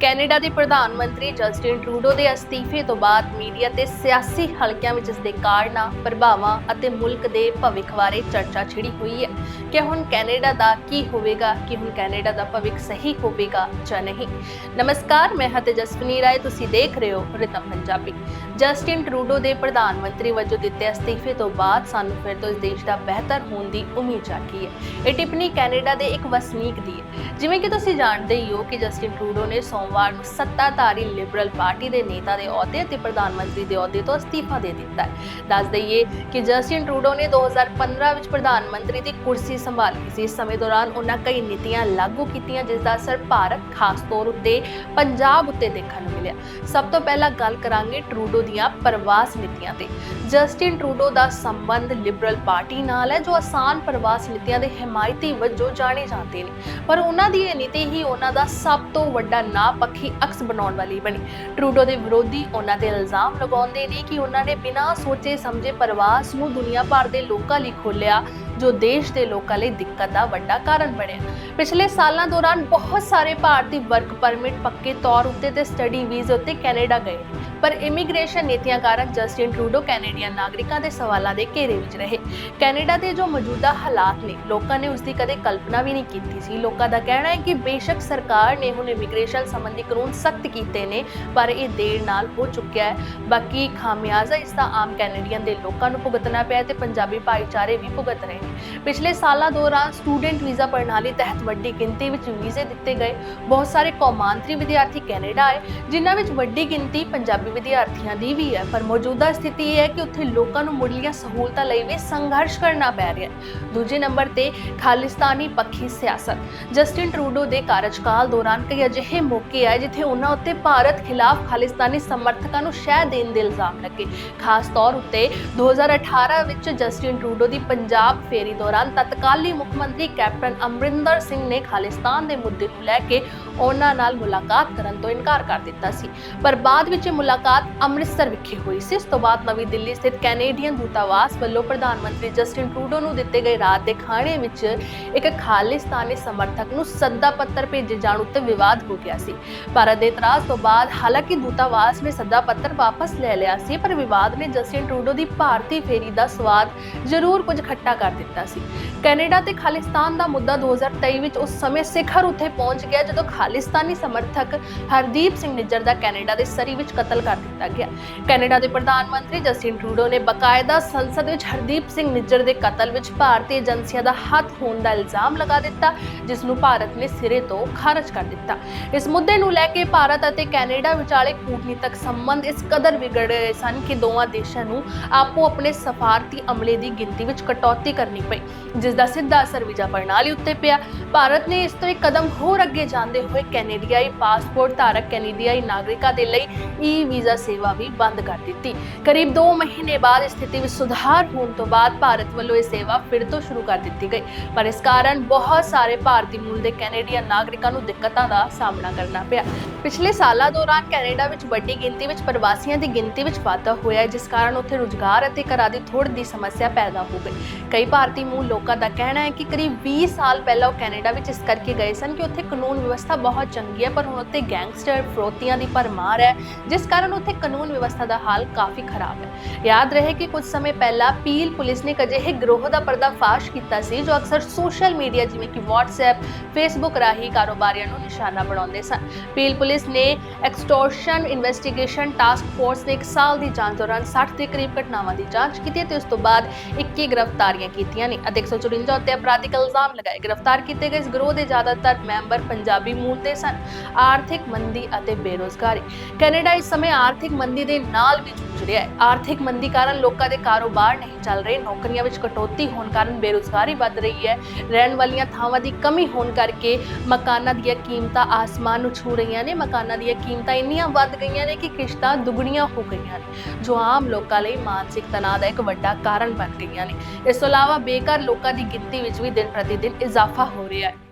Canada ਦੇ ਪ੍ਰਧਾਨ ਮੰਤਰੀ ਜਸਟਿਨ ਟਰੂਡੋ ਦੇ ਅਸਤੀਫੇ ਤੋਂ ਬਾਅਦ ਮੀਡੀਆ ਤੇ ਸਿਆਸੀ ਹਲਕਿਆਂ ਵਿੱਚ ਇਸ ਦੇ ਕਾਰਨਾਂ, ਪ੍ਰਭਾਵਾਂ ਅਤੇ ਮੁਲਕ ਦੇ ਭਵਿੱਖ ਬਾਰੇ ਚਰਚਾ ਛਿੜੀ ਹੋਈ ਹੈ ਕਿ ਹੁਣ ਕੈਨੇਡਾ ਦਾ ਕੀ ਹੋਵੇਗਾ ਕਿ ਹੁਣ ਕੈਨੇਡਾ ਦਾ ਭਵਿੱਖ ਸਹੀ ਹੋਵੇਗਾ ਜਾਂ ਨਹੀਂ। ਨਮਸਕਾਰ ਮੈਂ ਹਾਂ ਤੇਜਸਵਨੀ ਰਾਏ ਤੁਸੀਂ ਦੇਖ ਰਹੇ ਹੋ ਰਿਤਮ ਪੰਜਾਬੀ। ਜਸਟਿਨ ਟਰੂਡੋ ਦੇ ਪ੍ਰਧਾਨ ਮੰਤਰੀ ਵਜੋਂ ਦਿੱਤੇ ਅਸਤੀਫੇ ਤੋਂ ਬਾਅਦ ਸਾਨੂੰ ਫਿਰ ਤੋਂ ਇਸ ਦੇਸ਼ ਦਾ ਬਿਹਤਰ ਹੋਣ ਦੀ ਉਮੀਦ ਜਾਗੀ ਹੈ। ਇਹ ਟਿੱਪਣੀ ਕੈਨੇਡਾ ਦੇ ਇੱਕ ਵਸਨੀਕ ਦੀ ਹੈ। ਜਿਵੇਂ ਕਿ ਤੁਸੀਂ ਜਾਣਦੇ ਹੀ ਹੋ ਕਿ ਜਸਟਿਨ ਟਰੂਡੋ ਨੇ ਸੋਮਵਾਰ ਨੂੰ ਸੱਤਾਧਾਰੀ ਲਿਬਰਲ ਪਾਰਟੀ ਦੇ ਨੇਤਾ ਦੇ ਅਹੁਦੇ ਅਤੇ ਪ੍ਰਧਾਨ ਮੰਤਰੀ ਦੇ ਅਹੁਦੇ ਤੋਂ ਅਸਤੀਫਾ ਦੇ ਦਿੱਤਾ ਹੈ। ਦੱਸ ਦਈਏ ਕਿ ਜਸਟਿਨ ਟਰੂਡੋ ਨੇ 2015 ਵਿੱਚ ਪ੍ਰਧਾਨ ਮੰਤਰੀ ਦੀ ਕੁਰਸੀ ਸੰਭਾਲੀ ਸੀ। ਇਸ ਸਮੇਂ ਦੌਰਾਨ ਉਹਨਾਂ ਕਈ ਨੀਤੀਆਂ ਲਾਗੂ ਕੀਤੀਆਂ, ਜਿਸ ਦਾ ਅਸਰ ਭਾਰਤ ਖਾਸ ਤੌਰ ਉੱਤੇ ਪੰਜਾਬ ਉੱਤੇ ਦੇਖਣ ਨੂੰ ਮਿਲਿਆ। ਸਭ ਤੋਂ ਪਹਿਲਾਂ ਗੱਲ ਕਰਾਂਗੇ ਟਰੂਡੋ ਦੀਆਂ ਪ੍ਰਵਾਸ ਨੀਤੀਆਂ ਤੇ। ਜਸਟਿਨ ਟਰੂਡੋ ਦਾ ਸੰਬੰਧ ਲਿਬਰਲ ਪਾਰਟੀ ਨਾਲ ਹੈ, ਜੋ ਆਸਾਨ ਪ੍ਰਵਾਸ ਨੀਤੀਆਂ ਦੇ ਹਮਾਇਤੀ ਵਜੋਂ ਜਾਣੇ ਜਾਂਦੇ ਨੇ। ਪਰ ਉਹਨਾਂ ਦੀ ਇਹ ਨੀਤੀ ਹੀ ਉਹਨਾਂ ਦਾ ਸਭ ਤੋਂ ਵੱਡਾ ਨਾਪੱਖੀ ਅਕਸ ਬਣਾਉਣ ਵਾਲੀ ਬਣੀ। ਟਰੂਡੋ ਦੇ ਵਿਰੋਧੀ ਉਹਨਾਂ ਤੇ ਇਲਜ਼ਾਮ ਲਗਾਉਂਦੇ ਨੇ ਕਿ ਉਹਨਾਂ ਨੇ ਬਿਨਾਂ ਸੋਚੇ ਸਮਝੇ ਪ੍ਰਵਾਸ ਨੂੰ ਦੁਨੀਆ ਭਰ ਦੇ ਲੋਕਾਂ ਲਈ ਖੋਲਿਆ ਜੋ ਦੇਸ਼ ਦੇ ਲੋਕਾਂ ਲਈ ਦਿੱਕਤ ਦਾ ਵੱਡਾ ਕਾਰਨ ਬਣਿਆ। ਪਿਛਲੇ ਸਾਲਾਂ ਦੌਰਾਨ ਬਹੁਤ ਸਾਰੇ ਭਾਰਤੀ ਵਰਕ ਪਰਮਿਟ ਪੱਕੇ ਤੌਰ ਉੱਤੇ ਤੇ ਸਟੱਡੀ ਵੀਜ਼ੇ ਉੱਤੇ ਕੈਨੇਡਾ ਗਏ। ਪਰ ਇਮੀਗ੍ਰੇਸ਼ਨ ਨੀਤੀਆਂ ਕਾਰਨ ਜਸਟਿਨ ਟਰੂਡੋ ਕੈਨੇਡੀਅਨ ਨਾਗਰਿਕਾਂ ਦੇ ਸਵਾਲਾਂ ਦੇ ਘੇਰੇ ਵਿੱਚ ਰਹੇ। ਕੈਨੇਡਾ ਦੇ ਜੋ ਮੌਜੂਦਾ ਹਾਲਾਤ ਨੇ, ਲੋਕਾਂ ਨੇ ਉਸ ਦੀ ਕਦੇ ਕਲਪਨਾ ਵੀ ਨਹੀਂ ਕੀਤੀ ਸੀ। ਲੋਕਾਂ ਦਾ ਕਹਿਣਾ ਹੈ ਕਿ ਬੇਸ਼ੱਕ ਸਰਕਾਰ ਨੇ ਹੁਣ ਇਮੀਗ੍ਰੇਸ਼ਨ ਸੰਬੰਧੀ ਕਾਨੂੰਨ ਸਖਤ ਕੀਤੇ ਨੇ, ਪਰ ਇਹ ਦੇਰ ਨਾਲ ਹੋ ਚੁੱਕਿਆ ਹੈ। ਬਾਕੀ ਖਾਮਿਆਜ਼ਾ ਇਸ ਦਾ ਆਮ ਕੈਨੇਡੀਅਨ ਦੇ ਲੋਕਾਂ ਨੂੰ ਭੁਗਤਣਾ ਪਿਆ ਹੈ ਤੇ ਪੰਜਾਬੀ ਭਾਈਚਾਰੇ ਵੀ ਭੁਗਤ ਰਹੇ ਨੇ। ਪਿਛਲੇ ਸਾਲਾਂ ਦੌਰਾਨ ਸਟੂਡੈਂਟ ਵੀਜ਼ਾ ਪ੍ਰਣਾਲੀ ਤਹਿਤ ਵੱਡੀ ਗਿਣਤੀ ਵਿੱਚ ਵੀਜ਼ੇ ਦਿੱਤੇ ਗਏ। ਬਹੁਤ ਸਾਰੇ ਕੌਮਾਂਤਰੀ ਵਿਦਿਆਰਥੀ ਕੈਨੇਡਾ ਆਏ, ਜਿਨ੍ਹਾਂ ਵਿੱਚ ਵੱਡੀ ਗਿਣਤੀ ਪੰਜਾਬੀ ਵਿਦਿਆਰਥੀਆਂ ਦੀ ਵੀ ਹੈ, ਪਰ ਮੌਜੂਦਾ ਸਥਿਤੀ ਇਹ ਹੈ ਕਿ ਉੱਥੇ ਲੋਕਾਂ ਨੂੰ ਮੁੱਢਲੀਆਂ ਸਹੂਲਤਾਂ ਲਈ ਵੀ ਸੰਘਰਸ਼ ਕਰਨਾ ਪੈ ਰਿਹਾ ਹੈ। ਦੂਜੇ ਨੰਬਰ ਤੇ ਖਾਲਿਸਤਾਨੀ ਪੱਖੀ ਸਿਆਸਤ। ਜਸਟਿਨ ਟਰੂਡੋ ਦੇ ਕਾਰਜਕਾਲ ਦੌਰਾਨ ਕਈ ਅਜਿਹੇ ਮੌਕੇ ਆਏ ਜਿੱਥੇ ਉਹਨਾਂ ਉੱਤੇ ਭਾਰਤ ਖਿਲਾਫ ਖਾਲਿਸਤਾਨੀ ਸਮਰਥਕਾਂ ਨੂੰ ਸ਼ਹਿ ਦੇਣ ਦੇ ਇਲਜ਼ਾਮ ਲੱਗੇ। ਖਾਸ ਤੌਰ ਉੱਤੇ 2018 ਵਿੱਚ ਜਸਟਿਨ ਟਰੂਡੋ ਦੀ ਪੰਜਾਬ ਫੇਰੀ ਦੌਰਾਨ ਤਤਕਾਲੀ ਮੁੱਖ ਮੰਤਰੀ ਕੈਪਟਨ ਅਮਰਿੰਦਰ ਸਿੰਘ ਨੇ ਖਾਲਿਸਤਾਨ ਦੇ ਮੁੱਦੇ ਨੂੰ ਲੈ ਕੇ ਉਹਨਾਂ ਨਾਲ ਮੁਲਾਕਾਤ ਕਰਨ ਤੋਂ ਇਨਕਾਰ ਕਰ ਦਿੱਤਾ ਸੀ। ਪਰ ਬਾਅਦ ਵਿੱਚ ਇਹ ਮੁਲਾਕਾਤ ਮੁਲਾਕਾਤ ਅੰਮ੍ਰਿਤਸਰ ਵਿਖੇ ਹੋਈ ਸੀ। ਇਸ ਤੋਂ ਬਾਅਦ ਨਵੀਂ ਦਿੱਲੀ ਸਥਿਤ ਕੈਨੇਡੀਅਨ ਦੂਤਾਵਾਸ ਵੱਲੋਂ ਪ੍ਰਧਾਨ ਮੰਤਰੀ ਜਸਟਿਨ ਟਰੂਡੋ ਨੂੰ ਦਿੱਤੇ ਗਏ ਰਾਤ ਦੇ ਖਾਣੇ ਵਿੱਚ ਇੱਕ ਖਾਲਿਸਤਾਨੀ ਸਮਰਥਕ ਨੂੰ ਸੱਦਾ ਪੱਤਰ ਭੇਜੇ ਜਾਣ ਉੱਤੇ ਵਿਵਾਦ ਹੋ ਗਿਆ ਸੀ। ਭਾਰਤ ਦੇ ਇਤਰਾਜ਼ ਤੋਂ ਬਾਅਦ ਹਾਲਾਂਕਿ ਦੂਤਾਵਾਸ ਨੇ ਸੱਦਾ ਪੱਤਰ ਵਾਪਸ ਲੈ ਲਿਆ ਸੀ, ਪਰ ਵਿਵਾਦ ਨੇ ਜਸਟਿਨ ਟਰੂਡੋ ਦੀ ਭਾਰਤੀ ਫੇਰੀ ਦਾ ਸਵਾਦ ਜ਼ਰੂਰ ਕੁਝ ਖੱਟਾ ਕਰ ਦਿੱਤਾ ਸੀ। ਕੈਨੇਡਾ ਤੇ ਖਾਲਿਸਤਾਨ ਦਾ ਮੁੱਦਾ 2023 ਵਿੱਚ ਉਸ ਸਮੇਂ ਸਿਖਰ ਉੱਤੇ ਪਹੁੰਚ ਗਿਆ ਜਦੋਂ ਖਾਲਿਸਤਾਨੀ ਸਮਰਥਕ ਹਰਦੀਪ ਸਿੰਘ ਨਿੱਜਰ ਦਾ ਕੈਨੇਡਾ ਦੇ ਸਰੀ ਵਿੱਚ ਕਤਲ ਕਰ ਦਿੱਤਾ ਗਿਆ। ਕੈਨੇਡਾ ਦੇ ਪ੍ਰਧਾਨ ਮੰਤਰੀ ਜਸਟਿਨ ਟਰੂਡੋ ਨੇ ਬਕਾਇਦਾ ਸੰਸਦ ਵਿੱਚ ਹਰਦੀਪ ਸਿੰਘ ਨਿੱਜਰ ਦੇ ਕਤਲ ਵਿੱਚ ਭਾਰਤੀ ਏਜੰਸੀਆਂ ਦਾ ਹੱਥ ਹੋਣ ਦਾ ਇਲਜ਼ਾਮ ਲਗਾ ਦਿੱਤਾ, ਜਿਸ ਨੂੰ ਭਾਰਤ ਨੇ ਸਿਰੇ ਤੋਂ ਖਾਰਜ ਕਰ ਦਿੱਤਾ। ਇਸ ਮੁੱਦੇ ਨੂੰ ਲੈ ਕੇ ਭਾਰਤ ਅਤੇ ਕੈਨੇਡਾ ਵਿਚਾਲੇ ਕੂਟਨੀਤਕ ਸੰਬੰਧ ਇਸ ਕਦਰ ਵਿਗੜ ਗਏ ਸਨ ਕਿ ਦੋਵਾਂ ਦੇਸ਼ਾਂ ਨੂੰ ਆਪੋ ਆਪਣੇ ਸਫਾਰਤੀ ਅਮਲੇ ਦੀ ਗਿਣਤੀ ਵਿੱਚ ਕਟੌਤੀ ਕਰਨੀ ਪਈ, ਜਿਸ ਦਾ ਸਿੱਧਾ ਅਸਰ ਵੀਜ਼ਾ ਪ੍ਰਣਾਲੀ ਉੱਤੇ ਪਿਆ। ਭਾਰਤ ਨੇ ਇਸ ਤੋਂ ਇੱਕ ਕਦਮ ਹੋਰ ਅੱਗੇ ਜਾਂਦੇ ਹੋਏ ਕੈਨੇਡੀਆਈ ਪਾਸਪੋਰਟ ਧਾਰਕ ਕੈਨੇਡੀਆਈ ਨਾਗਰਿਕਾਂ ਦੇ ਲਈ ਈ ਵੀਜ਼ਾ ਸੇਵਾ ਵੀ ਬੰਦ ਕਰ ਦਿੱਤੀ। ਕਰੀਬ 2 ਮਹੀਨੇ ਬਾਅਦ ਸਥਿਤੀ ਵਿੱਚ ਸੁਧਾਰ ਹੋਣ ਤੋਂ ਬਾਅਦ ਭਾਰਤ ਵੱਲੋਂ ਇਹ ਸੇਵਾ ਫਿਰ ਤੋਂ ਸ਼ੁਰੂ ਕਰ ਦਿੱਤੀ ਗਈ। ਪਰ ਇਸ ਕਾਰਨ ਬਹੁਤ ਸਾਰੇ ਭਾਰਤੀ ਮੂਲ ਦੇ ਕੈਨੇਡੀਅਨ ਨਾਗਰਿਕਾਂ ਨੂੰ ਦਿੱਕਤਾਂ ਦਾ ਸਾਹਮਣਾ ਕਰਨਾ ਪਿਆ। ਪਿਛਲੇ ਸਾਲਾਂ ਦੌਰਾਨ ਕੈਨੇਡਾ ਵਿੱਚ ਵੱਡੀ ਗਿਣਤੀ ਵਿੱਚ ਪ੍ਰਵਾਸੀਆਂ ਦੀ ਗਿਣਤੀ ਵਿੱਚ ਵਾਧਾ ਹੋਇਆ ਹੈ, ਜਿਸ ਕਾਰਨ ਉੱਥੇ ਰੁਜ਼ਗਾਰ ਅਤੇ ਘਰਾਂ ਦੀ ਥੋੜ ਦੀ ਸਮੱਸਿਆ ਪੈਦਾ ਹੋ ਗਈ। ਕਈ ਭਾਰਤੀ ਮੂਲ ਲੋਕਾਂ ਦਾ ਕਹਿਣਾ ਹੈ ਕਿ ਕਰੀਬ 20 ਸਾਲ ਪਹਿਲਾਂ ਉਹ ਕੈਨੇਡਾ ਵਿੱਚ ਇਸ ਕਰਕੇ ਗਏ ਸਨ ਕਿ ਉੱਥੇ ਕਾਨੂੰਨ ਵਿਵਸਥਾ ਬਹੁਤ ਚੰਗੀ ਹੈ ਪਰ ਹੁਣ ਉੱਥੇ ਗੈਂਗਸਟਰ ਫਰੋਤੀਆਂ ਦੀ ਭਰਮਾਰ ਹੈ ਜਿਸ ਕਾਰਨ ਉੱਥੇ ਕਾਨੂੰਨ ਵਿਵਸਥਾ ਦਾ ਹਾਲ ਕਾਫੀ ਖਰਾਬ ਹੈ। ਯਾਦ ਰਹੇ ਕਿ ਕੁਝ ਸਮੇਂ ਪਹਿਲਾਂ ਪੀਲ ਪੁਲਿਸ ਨੇ ਇੱਕ ਗਰੋਹ ਦਾ ਪਰਦਾਫਾਸ਼ ਕੀਤਾ ਸੀ ਜੋ ਅਕਸਰ ਸੋਸ਼ਲ ਮੀਡੀਆ ਜਿਵੇਂ ਕਿ WhatsApp, Facebook ਰਾਹੀਂ ਕਾਰੋਬਾਰੀਆਂ ਨੂੰ ਨਿਸ਼ਾਨਾ ਬਣਾਉਂਦੇ ਸਨ। ਪੀਲ ਪੁਲਿਸ ਨੇ ਐਕਸਟੋਰਸ਼ਨ ਇਨਵੈਸਟੀਗੇਸ਼ਨ ਟਾਸਕ ਫੋਰਸ ਨੇ ਇੱਕ ਸਾਲ ਦੀ ਜਾਂਚ ਦੌਰਾਨ 60 ਦੇ ਕਰੀਬ ਘਟਨਾਵਾਂ ਦੀ ਜਾਂਚ ਕੀਤੀ ਤੇ ਉਸ ਤੋਂ ਬਾਅਦ 21 ਗ੍ਰਿਫਤਾਰੀਆਂ ਕੀਤੀਆਂ ਨੇ ਅਤੇ 154 ਉੱਤੇ ਅਪਰਾਧਿਕ ਇਲਜ਼ਾਮ ਲਗਾਏ। ਗ੍ਰਿਫਤਾਰ ਕੀਤੇ ਗਏ ਇਸ ਗਰੋਹ ਦੇ ਜ਼ਿਆਦਾਤਰ ਮੈਂਬਰ ਪੰਜਾਬੀ ਮੂਲ ਦੇ ਸਨ। ਆਰਥਿਕ ਮੰਦੀ ਅਤੇ ਬੇਰੋਜ਼ਗਾਰੀ। ਕੈਨੇਡਾ ਇਸ ਸਮੇਂ ਆਰਥਿਕ ਮੰਦੀ ਦੇ ਨਾਲ ਵੀ ਜੂਝ ਰਿਹਾ ਹੈ। ਆਰਥਿਕ ਮੰਦੀ ਕਾਰਨ ਲੋਕਾਂ ਦੇ ਕਾਰੋਬਾਰ ਨਹੀਂ ਚੱਲ ਰਹੇ, ਨੌਕਰੀਆਂ ਵਿੱਚ ਕਟੌਤੀ ਹੋਣ ਕਾਰਨ ਬੇਰੋਜ਼ਗਾਰੀ ਵੱਧ ਰਹੀ ਹੈ। ਰਹਿਣ ਵਾਲੀਆਂ ਥਾਵਾਂ ਦੀ ਕਮੀ ਹੋਣ ਕਰਕੇ ਮਕਾਨਾਂ ਦੀਆਂ ਕੀਮਤਾਂ ਆਸਮਾਨ ਨੂੰ ਛੂ ਰਹੀਆਂ ਨੇ। ਮਕਾਨਾਂ ਦੀਆਂ ਕੀਮਤਾਂ ਇੰਨੀਆਂ ਵੱਧ ਗਈਆਂ ਨੇ ਕਿ ਕਿਸ਼ਤਾਂ ਦੁੱਗਣੀਆਂ ਹੋ ਗਈਆਂ ਨੇ, ਜੋ ਆਮ ਲੋਕਾਂ ਲਈ ਮਾਨਸਿਕ ਤਣਾਅ ਦਾ ਇੱਕ ਵੱਡਾ ਕਾਰਨ ਬਣ ਗਈਆਂ ਨੇ। ਇਸ ਤੋਂ ਇਲਾਵਾ ਬੇਕਾਰ ਲੋਕਾਂ ਦੀ ਗਿਣਤੀ ਵਿੱਚ ਵੀ ਦਿਨ ਪ੍ਰਤੀ ਦਿਨ ਇਜ਼ਾਫਾ ਹੋ ਰਿਹਾ ਹੈ।